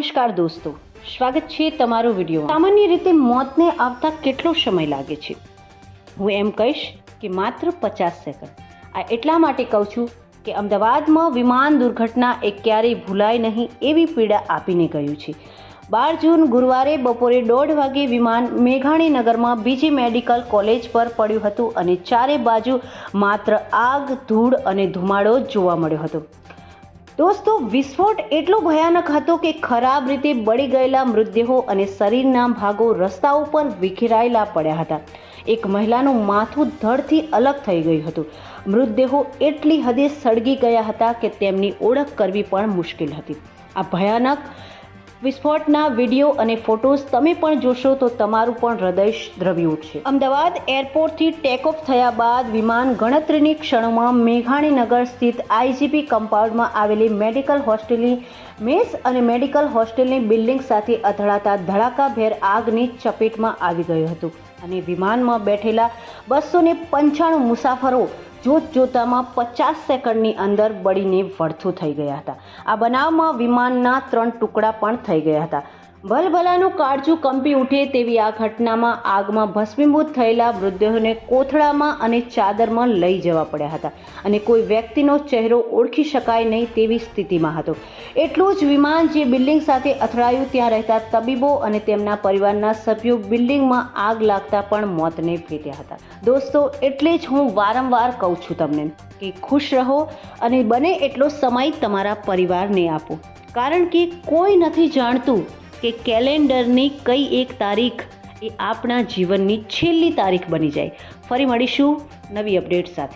નમસ્કાર દોસ્તો, સ્વાગત છે તમારો વીડિયો સામાન્ય રીતે મોતને આવતા કેટલો સમય લાગે છે? હું એમ કહીશ કે માત્ર પચાસ સેકન્ડ. આ એટલા માટે કહું છું કે અમદાવાદમાં વિમાન દુર્ઘટના એ ક્યારેય ભૂલાય નહીં એવી પીડા આપીને ગયું છે. બાર જૂન ગુરુવારે બપોરે દોઢ વાગે વિમાન મેઘાણી નગરમાં બીજી મેડિકલ કોલેજ પર પડ્યું હતું અને ચારે બાજુ માત્ર આગ, ધૂળ અને ધુમાડો જોવા મળ્યો હતો. દોસ્તો, વિસ્ફોટ એટલો ભયાનક હતો કે ખરાબ રીતે બળી ગયેલા મૃતદેહો અને શરીરના ભાગો રસ્તા ઉપર વિખેરાયેલા પડ્યા હતા. એક મહિલાનું માથું ધડથી અલગ થઈ ગયું હતું. મૃતદેહો એટલી હદે સળગી ગયા હતા કે તેમની ઓળખ કરવી પણ મુશ્કેલ હતી. આ ભયાનક વિસ્ફોટના વીડિયો અને ફોટોઝ તમે પણ જોશો તો તમારું પણ હૃદય દ્રવી ઉઠશે. અમદાવાદ એરપોર્ટથી ટેક ઓફ થયા બાદ વિમાન ગણતરીની ક્ષણોમાં મેઘાણીનગર સ્થિત આઈજીપી કમ્પાઉન્ડમાં આવેલી મેડિકલ હોસ્ટેલની મેસ અને મેડિકલ હોસ્ટેલની બિલ્ડિંગ સાથે અથડાતા ધડાકાભેર આગની ચપેટમાં આવી ગયું હતું અને વિમાનમાં બેઠેલા બસો પંચાણું મુસાફરો જોત જોતામાં પચાસ સેકન્ડની અંદર બળીને વળથું થઈ ગયા હતા. આ બનાવમાં વિમાનના ત્રણ ટુકડા પણ થઈ ગયા હતા. ભલભલાનું કાળજું કંપી ઉઠે તેવી આ ઘટનામાં આગમાં ભસ્મીભૂત થયેલા મૃતદેહોને કોથળામાં અને ચાદરમાં લઈ જવા પડ્યા હતા. અને કોઈ વ્યક્તિનો ચહેરો ઓળખી શકાય નહીં તેવી સ્થિતિમાં હતો. એટલું જ વિમાન જે બિલ્ડિંગ સાથે અથડાયું, ત્યાં રહેતા તબીબો અને તેમના પરિવારના સભ્યો બિલ્ડિંગમાં આગ લાગતા પણ મોતને ભેટ્યા હતા. દોસ્તો, એટલે જ હું વારંવાર કહું છું તમને કે ખુશ રહો અને બને એટલો સમય તમારા પરિવારને આપો. કારણ કે કોઈ નથી જાણતું કે કેલેન્ડરની કઈ એક તારીખ એ આપણા જીવનની છેલ્લી તારીખ બની જાય. ફરી મળીશું નવી અપડેટ સાથે.